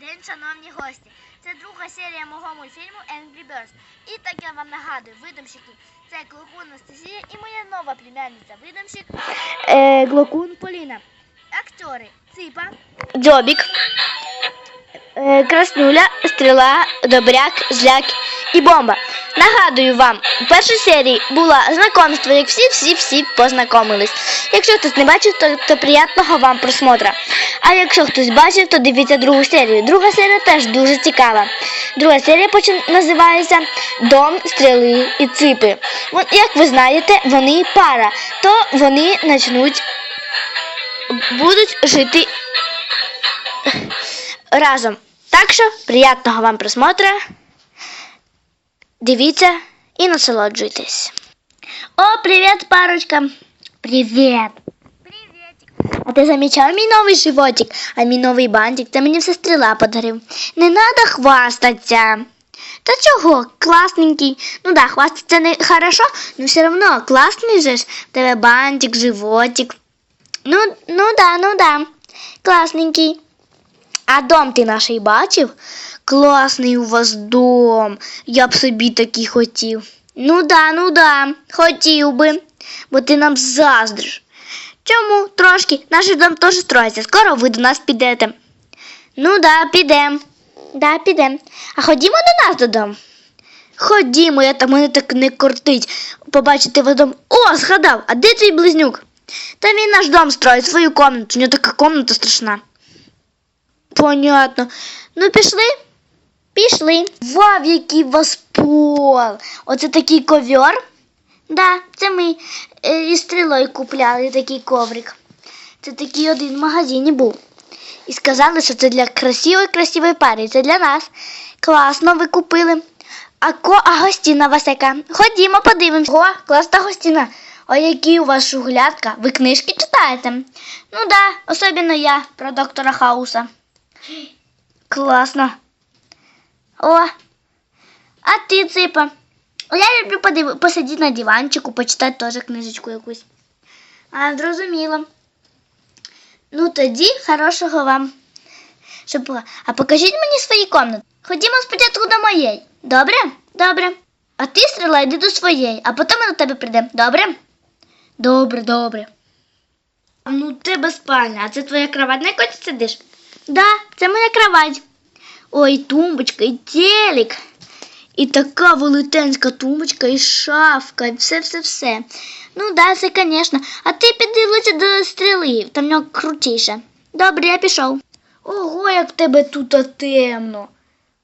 день, шановні гості. Це друга серія мого мультфільму Angry Birds. І так я вам нагадую, видумщики це Глокун Анастасія і моя нова племянниця, видумщик е, Глокун Поліна. Актори Ципа, Дзьобік, е, Краснуля, Стріла, Добряк, Зляк і Бомба. Нагадую вам, у першій серії було знайомство, як всі-всі-всі познайомились. Якщо хтось не бачив, то, то приятного вам просмотра. А якщо хтось бачив, то дивіться другу серію. Друга серія теж дуже цікава. Друга серія почин- називається Дом, стріли і ципи. Як ви знаєте, вони пара, то вони почнуть будуть жити разом. Так що приятного вам просмотра. Дивіться і насолоджуйтесь. О, привіт, парочка. Привіт. Привітик. А ти замічав мій новий животик, а мій новий бантик, це мені все стріла подарив. Не треба хвастатися. Та чого? Класненький. Ну да, хвастатися не хорошо, но все одно класний же ж. Тебе бантик, животик. Ну, ну да, ну да. Класненький. А дом ти наш бачив? Класний у вас дом. Я б собі такий хотів. Ну да, ну да, хотів би, бо ти нам заздриш. Чому? Трошки. Наш дом теж строїться. Скоро ви до нас підете. Ну да, підем. Да, підем. А ходімо до нас додому. Ходімо, я там мене так не кортить. Побачити дом. О, згадав, а де твій близнюк? Та він наш дом строїть, свою комнату. У нього така комната страшна. Понятно. Ну, пішли? Пішли. Вау, який вас пол. Оце такий ковер. Да, це ми е, із стрілою купляли такий коврик. Це такий один в магазині був. І сказали, що це для красивої красивої пари. Це для нас. Класно ви купили. А ко, а гостіна вас яка? Ходімо, подивимось. О, класна гостіна. О, які у вас шуглятка. Ви книжки читаєте? Ну да, особливо я про доктора Хауса. Класно. О, а ти, ципа? Я люблю подив... посидіти на диванчику, почитати теж книжечку якусь. А, зрозуміло. Ну тоді хорошого вам. Щоб. А покажіть мені свої комнати. Ходімо спочатку до моєї. Добре? Добре. А ти стріла, йди до своєї, а потім ми до тебе прийдемо. Добре? Добре, добре. Ну, тебе спальня, а це твоя кровать, на якій ти сидиш? Да, це моя кровать. Ой, тумбочка, і телек. І така велетенська тумбочка, і шафка, і все-все-все. Ну да, це, звісно. А ти піддивися до стріли, там нього крутіше. Добре, я пішов. Ого, як в тебе тут темно.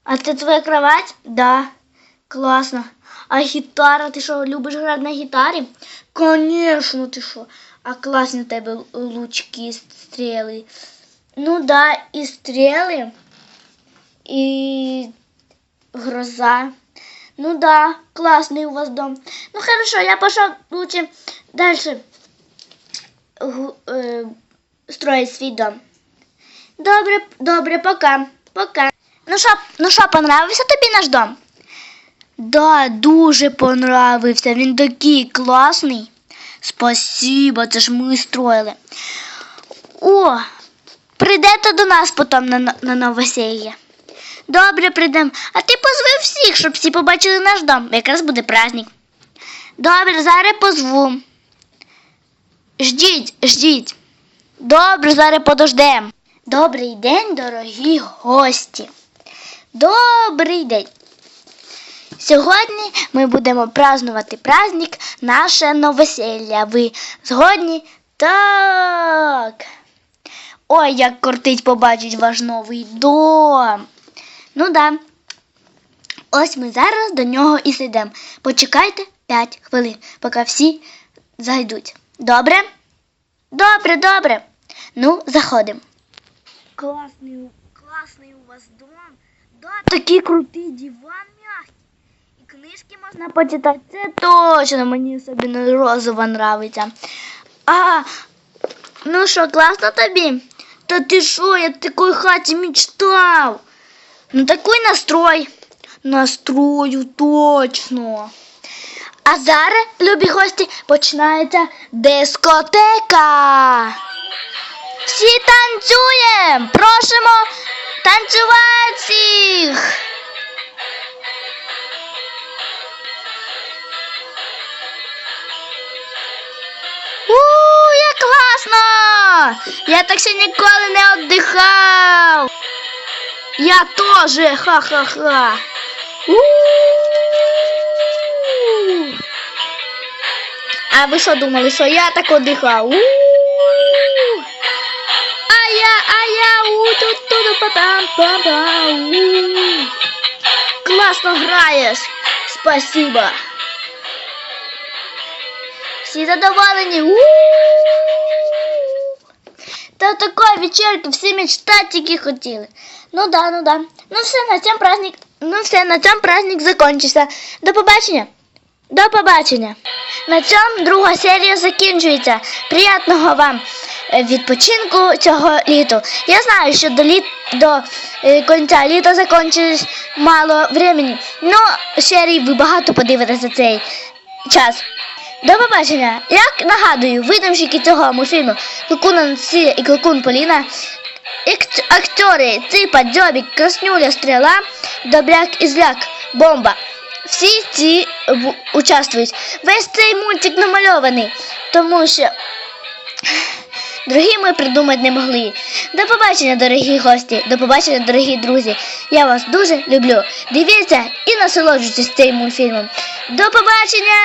А це твоя кровать? Да. Класно. А гітара, ти що, любиш грати на гітарі? Конечно, ти що. А класні в тебе лучки, стріли. Ну да, і стріли, і гроза. Ну да, классный у вас дом. Ну хорошо, я пошел лучше дальше э, строить свій дом. Добре, добре, пока. Пока. Ну що, ну що, понравився тобі наш дом? Да, дуже понравився. Він такий класний. Спасибо, це ж ми строїли. О, прийдете до нас потім на, на, новоселье. Добре, прийдемо. А ти позви всіх, щоб всі побачили наш дом. Якраз буде праздник. Добре, зараз позву. Ждіть, ждіть. Добре, зараз подождемо. Добрий день, дорогі гості. Добрий день. Сьогодні ми будемо празднувати праздник наше новосілля. Ви згодні? Так. Ой, як кортить побачить ваш новий дом. Ну да. Ось ми зараз до нього і сидимо. Почекайте 5 хвилин, поки всі зайдуть. Добре? Добре, добре. Ну, заходимо. Класний, класний у вас дом. Да, такий крутий диван м'який. І книжки можна почитати. Це точно мені особливо розова нравиться. А, ну що, класно тобі? Та ты шо, я в такой хате мечтал. Ну такой настрой. Настрою точно. А зараз, любі гості, починається дискотека. Всі танцюємо! Просимо Танцювати Я так ще ніколи не віддихав. Я теж, ха-ха-ха. А ви що думали, що я так віддихав? А я, а я, у тут тут па пам пам пам Класно граєш. Спасибо. Всі задоволені. у Такої вечірки всі мечтати тільки хотіли. Ну да, ну да. Ну все, на цьому праздник, ну все, на цьому праздник закончився. До побачення. До побачення. На цьому друга серія закінчується. Приятного вам е, відпочинку цього літу. Я знаю, що до літ до е, кінця літа закінчилось мало времени. Ну, серії ви багато подивитеся цей час. До побачення. Як нагадую, видумщики цього мультфільму Кликун Анастасія і Кликун Поліна, актори Ципа, Дзьобік, Краснюля, Стріла, Добряк і Зляк, Бомба. Всі ці участвують. Весь цей мультик намальований, тому що другі ми придумати не могли. До побачення, дорогі гості, до побачення, дорогі друзі. Я вас дуже люблю. Дивіться і насолоджуйтесь цим мультфільмом. До побачення!